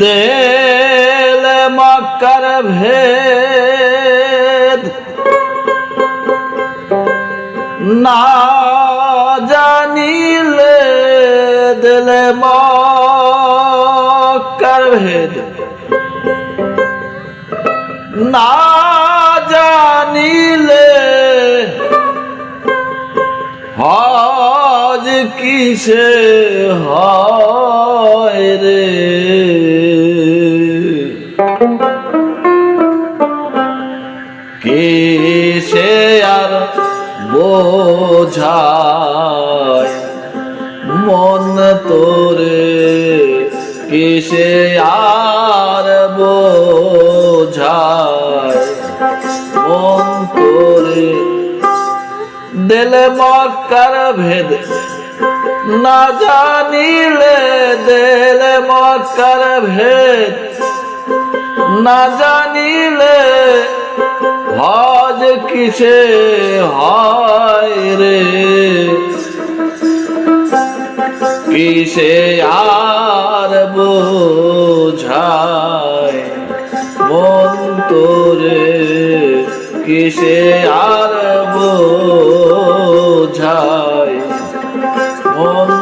দেল মক্কার ভেদ। না জানিলে দেলে মক্কার ভেদ। না কিসে হয় রে? কিসে আর বোঝায় মন তোরে? কিসে আর বোঝায় মন তোরে? দিলে মক্কার ভেদ না জানিলে দিলে মক্কার ভেদ। না জানিলে হজ কিসে হয় রে? কিসে আর বোঝায় মন তোরে? কিসে আর বোঝায় মন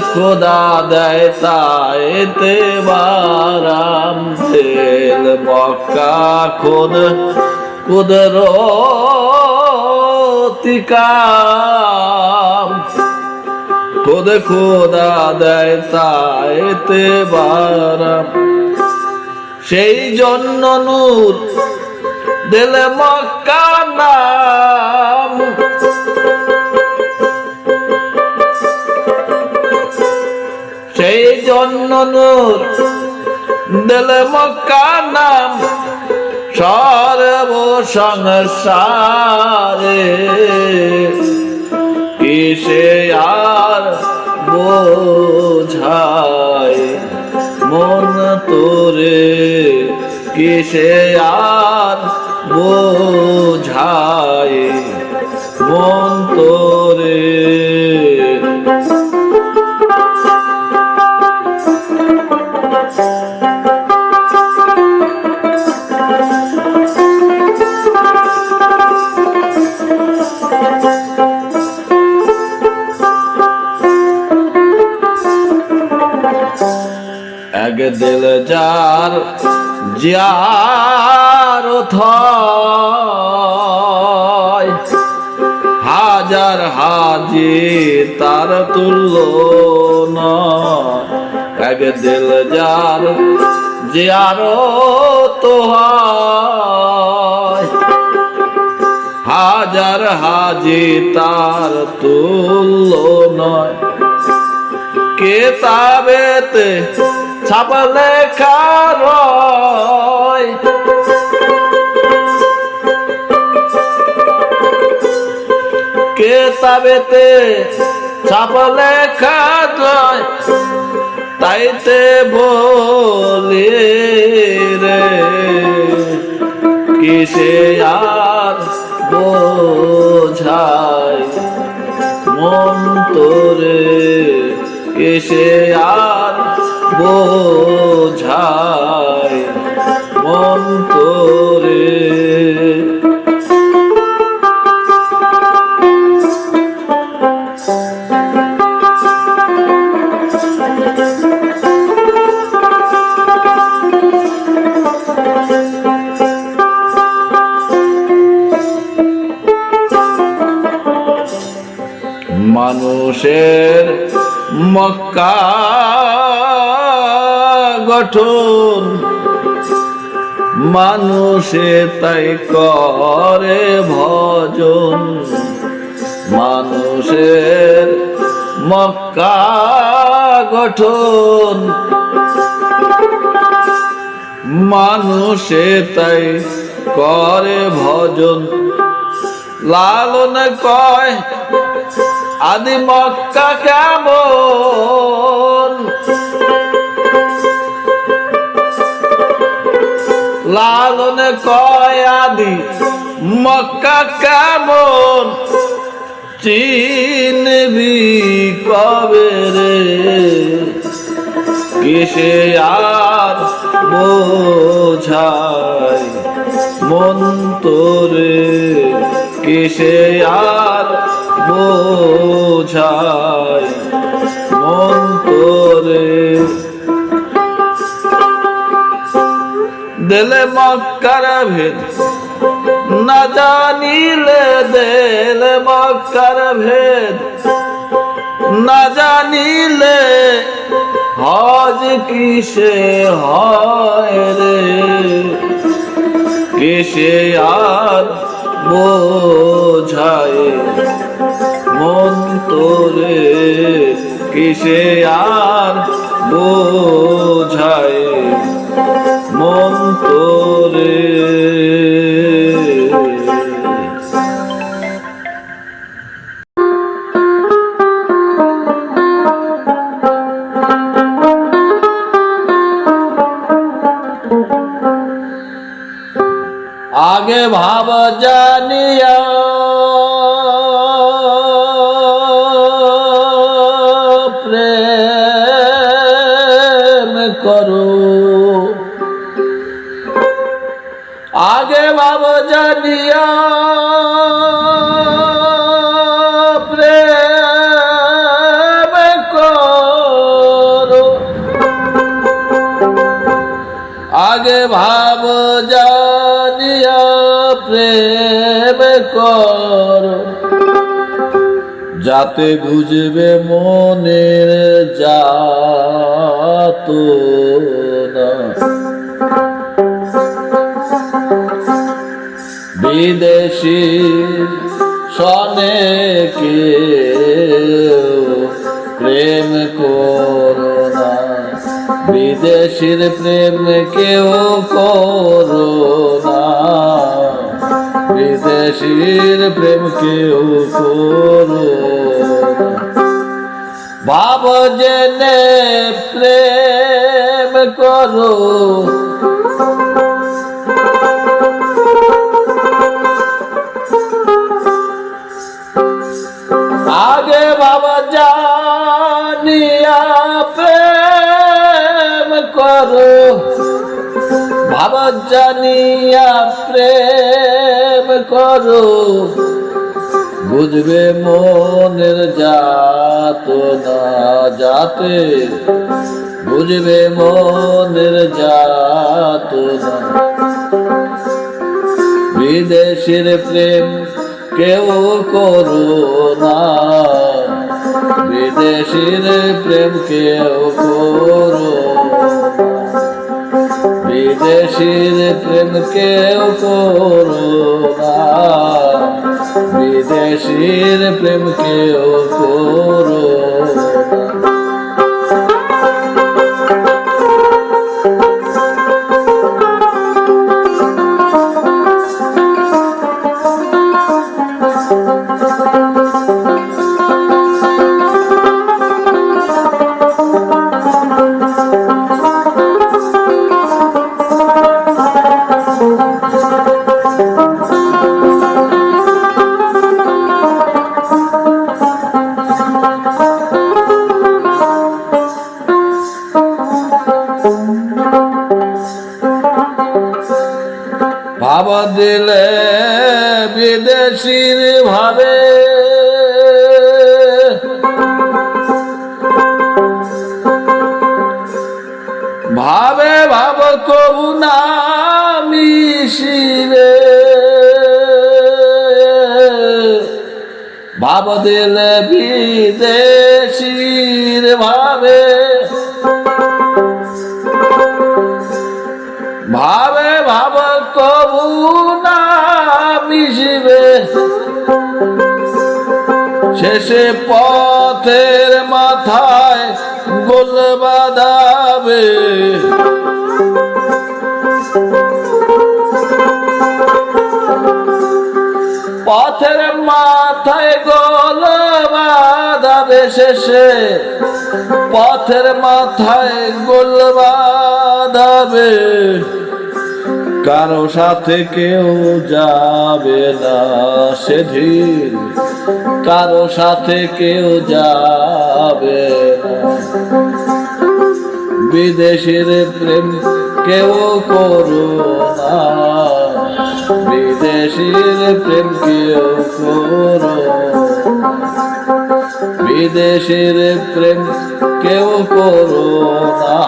খুদ দেয় তাইতে বারাম। দিল মক্কা খুদ কুদরতি কাম। খুদ, খোদা দেয় তাইতে বারাম। সেই জন্য নূর দিলে মক্কা নাম। সেই জন্য দিলে মক্কা নাম সর্ব সংসারে কিসে আর বোঝায় মন তোরে? কিসে আর বোঝায় মন তোরে? যার যার হাজার হাজি তার তুল্য নয়। দিল যার যার তো হাজার হাজি তার তুল্য নয় কেতাবেতে ছাপ লেখা রয় কেতাবেতে ছাপ লেখা তাইতে বলি রে, কিসে আর বোঝায় মন তোরে এসে আর বোঝায় মন তোরে মানুষের মক্কা গঠন। মানুষে তাই করে ভজন। মানুষের মক্কা গঠন। মানুষে তাই করে ভজন। লালন কয়, আদি মক্কা কেমন? লালন কয় আদি, মক্কা কেমন? চিনবি কবে রে? কিসে আর বোঝায় মন তোরে? কিসে আর বোঝায় মন তোরে? দিলে মক্কার ভেদ না জানিলে দিলে মক্কার ভেদ না জানিলে হজ কিসে হয় রে? কিসে আর বোঝায় মন তোরে? কিসে আর বোঝায় মন তোরে আগে ভাব জানিয়া জানিয়া প্রেম করো। আগে ভাব জানিয়া প্রেম কর। যাতে বুঝবে মনের যাত না বিদেশি সনে কে প্রেম করো না। বিদেশির প্রেম কেউ করো না। বিদেশির প্রেম কেউ করো ভাব জেনে প্রেম করো। করো বাবা জানিয়া প্রেম করো। বুঝবে মনের যাত না যাতে। বুঝবে মনের যাত না বিদেশের প্রেম কেউ করো না। বিদেশের প্রেম কেউ করো বিদেশের প্রেম কেউ করো না। বিদেশের প্রেম কেউ করো দিলে বিদেশির ভাবে। ভাবে ভাব কবু না মিশিবে। ভাব দিলে বিদেশির ভাবে। শেষে পথের মাথায় গোল বাদাবে পথের মাথায় গোল বাদাবে শেষে পথের মাথায় গোল বাদাবে কারও সাথে কেউ যাবে না সেদিন। কারও সাথে কেউ যাবে বিদেশের প্রেম কেউ করো না। বিদেশের প্রেম কেউ করো বিদেশের প্রেম কেউ করো না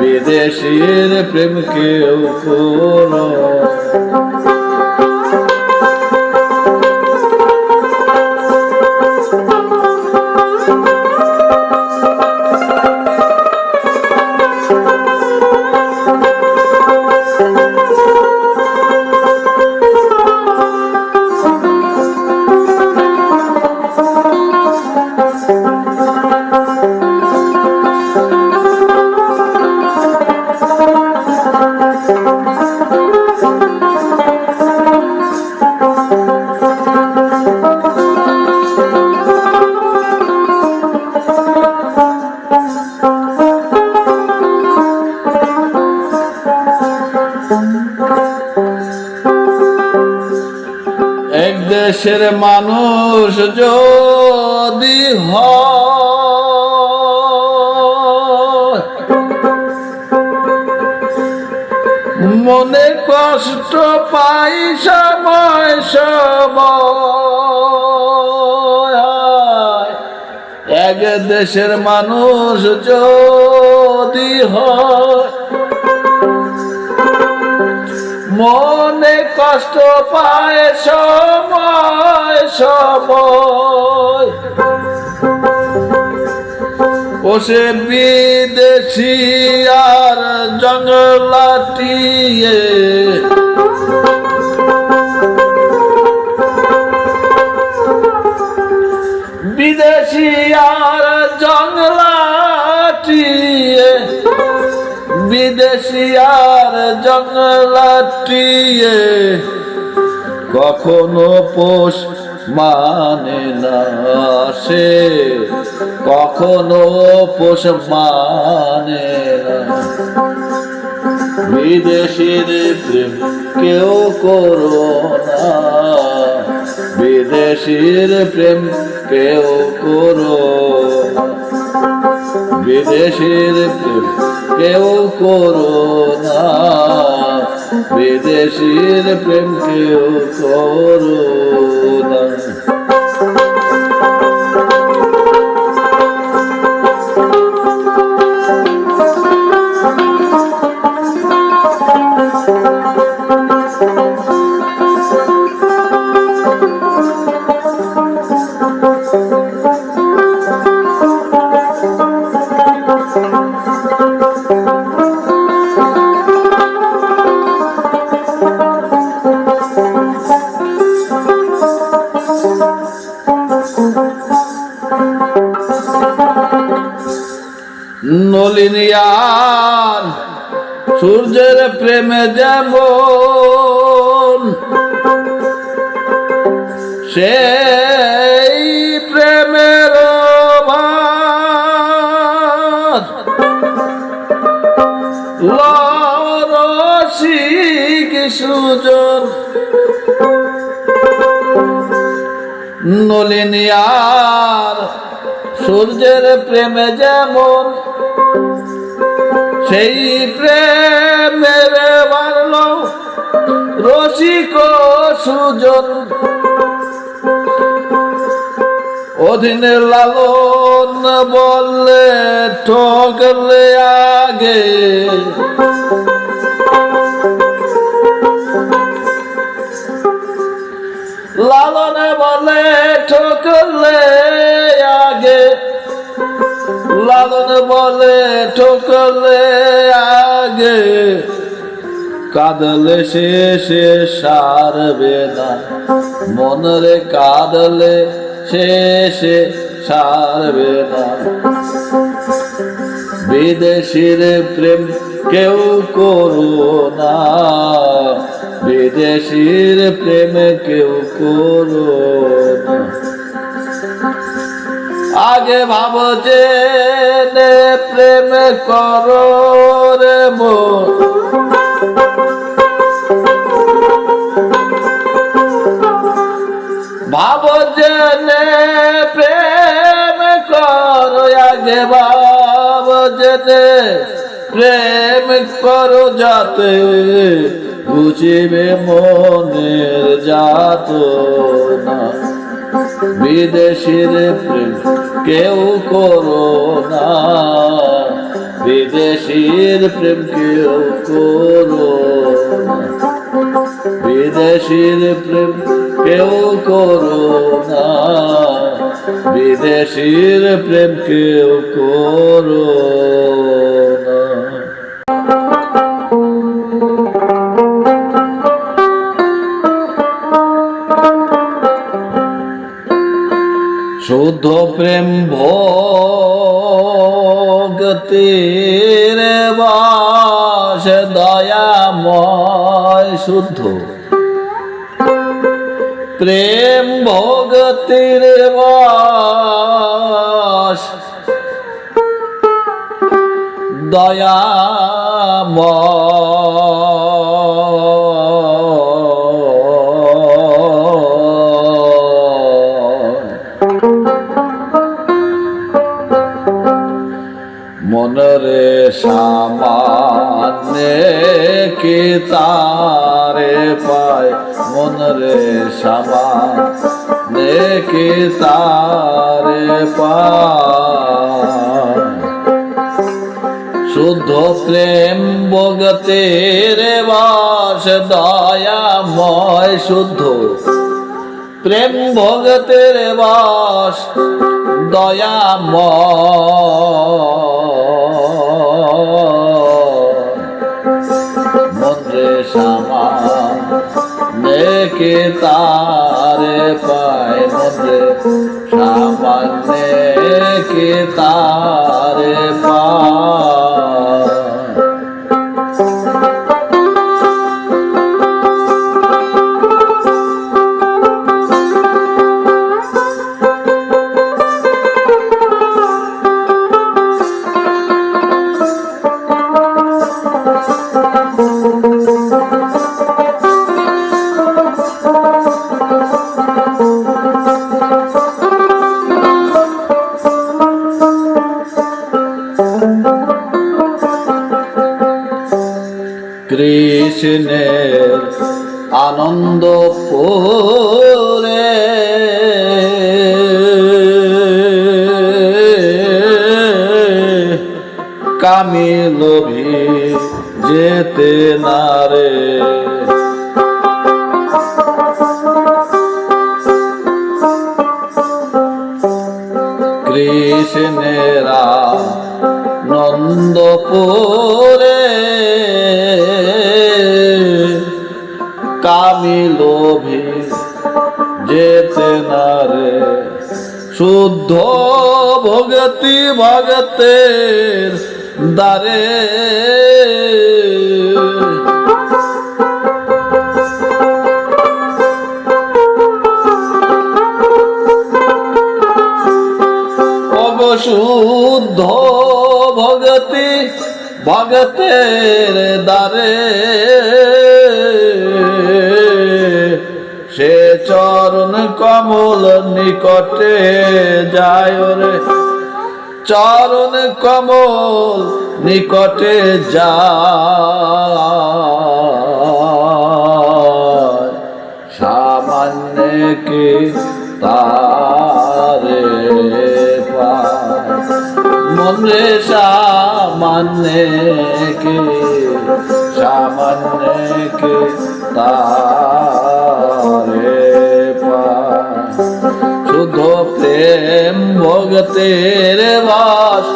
বিদেশের প্রেম কেউ করো দেশের মানুষ যদি হয় মনে কষ্ট পাই সময় এক দেশের মানুষ যদি হয় কষ্ট পায় সময় সময়। ও সে বিদেশি আর জঙ্গলাটিয়ে আর জঙ্গলাটিয়ে কখনো পোষ মানে না সে কখনো পোষ মানে বিদেশির প্রেম কেউ করো না, বিদেশির প্রেম কেউ করো। বিদেশের প্রেম কেউ করো না। বিদেশির প্রেম কেউ করো না। সূর্যের প্রেমে যেমন সেই প্রেমের রসিক সুজন নলিনিয়ার সূর্যের প্রেমে যেমন সেই প্রেমের বাড়ল রসিক সুজন। অধীনে লালন বললে ঠকলে আগে। লালন বলে ঠকলে আগে কাঁদলে শেষে সারবে না। মনরে কাঁদলে শেষে সারবে না। বিদেশির প্রেম কেউ করো না। বিদেশির প্রেম কেউ করো না। আগে ভাব যে প্রেম করো রে ভাবো যে প্রেম করো, আগে ভাব যে প্রেম করো যাতে বুঝিবে মনের যাত না বিদেশির প্রেম কেউ করো না। বিদেশির প্রেম কেউ করো বিদেশির প্রেম কেউ করো না। বিদেশির প্রেম কেউ করো শুদ্ধ প্রেম ভক্তির বাস দয়াময় শুদ্ধ। প্রেম ভক্তির বাস দয়াময়। সামান্যে কি তারে পায়? মনরে সামান্যে কি তারে পায়? শুদ্ধ প্রেম রে বাস, দয়াময় শুদ্ধ। প্রেম ভগতের বাস দয়াময় মন্ত্রে শ্যামা নেকে তারে পায় মন্ত্রে সামান্যে কে তারে পায় কৃষ্ণেরা নন্দপুরে কামি লোভী যেতে না রে শুদ্ধ ভগতি ভগতের দ্বারে। অবশুদ্ধ ভগতি ভগতের দ্বারে। সে চরণ কমল নিকটে যায় রে। চরণ কমল নিকটে যায়। সামান্য কে তারে? মনে সামান্য কে সামান্য কে তারে শুদ্ধ প্রেম ভগতের বাস,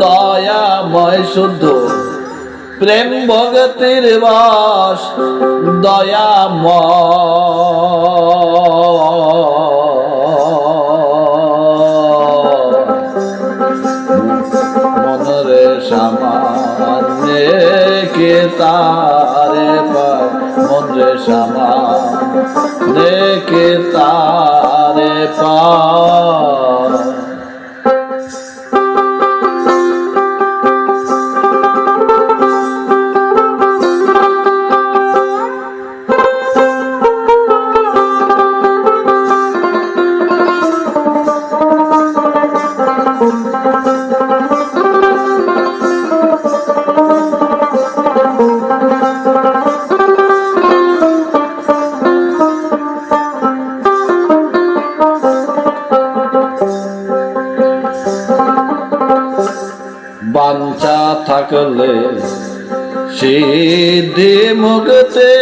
দয়াময় শুদ্ধ প্রেম ভগতির বাস, দয়াময়। তারে পায় মন্দ্রে শ্যামা নেকে তারে পায় বাঞ্চা থাকলে সিদ্ধি মুগতে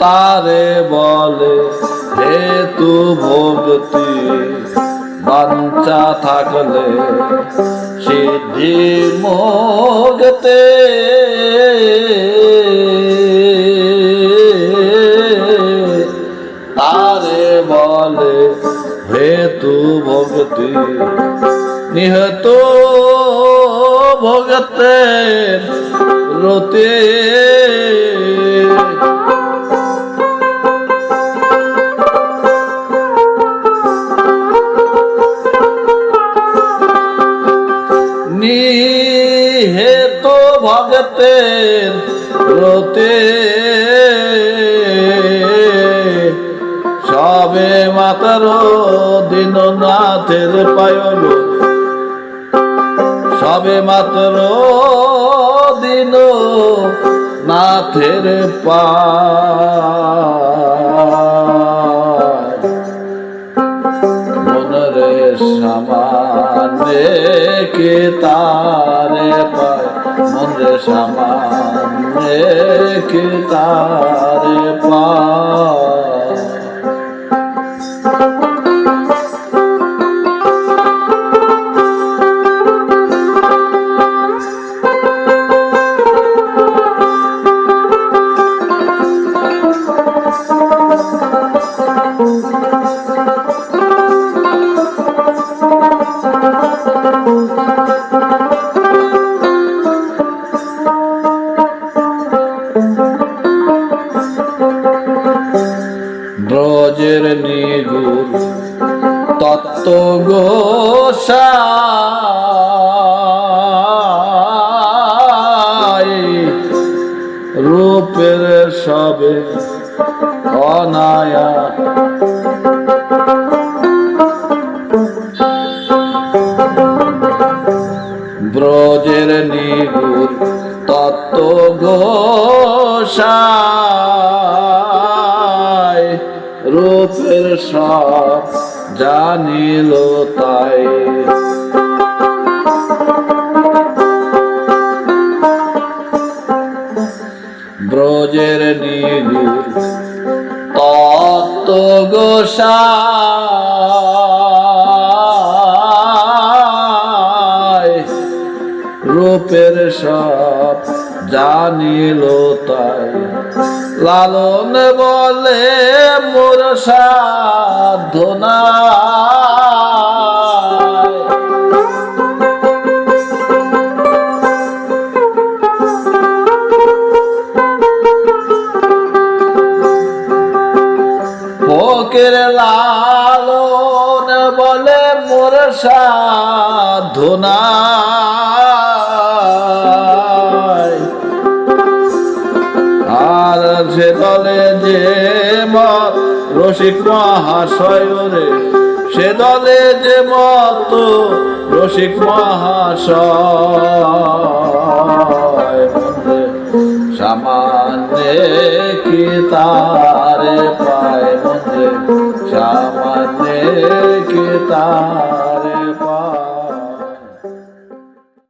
তারে বলে হেতু ভক্তি বাঞ্চা থাকলে সিদ্ধি মোগতে ভক্তি নিহত ভগতে রতে। নিহেত ভগতের রতে। মাতার দিননাথের পায়ল সবে মাত্র দিন নাথের পায়। মনরে সমানে কে তারে পায়? মনরে সমানে কে তারে পায়? ব্রজের নিগুর তত্ত্ব গোসাই রূপের সব জানিল তাই। ব্রজের নিগুর তত্ত্ব গোসাই সব জানিল তাই। লালন বলে মোর সাধনা ফকির লালন বলে মোর সাধনা সে দলে যে মত, রসিক মহাশয় রে। সে দলে যে মত, রসিক মহাশয়। সামান্যে কি তারে পায় মধ্যে সামান্যে কি তারে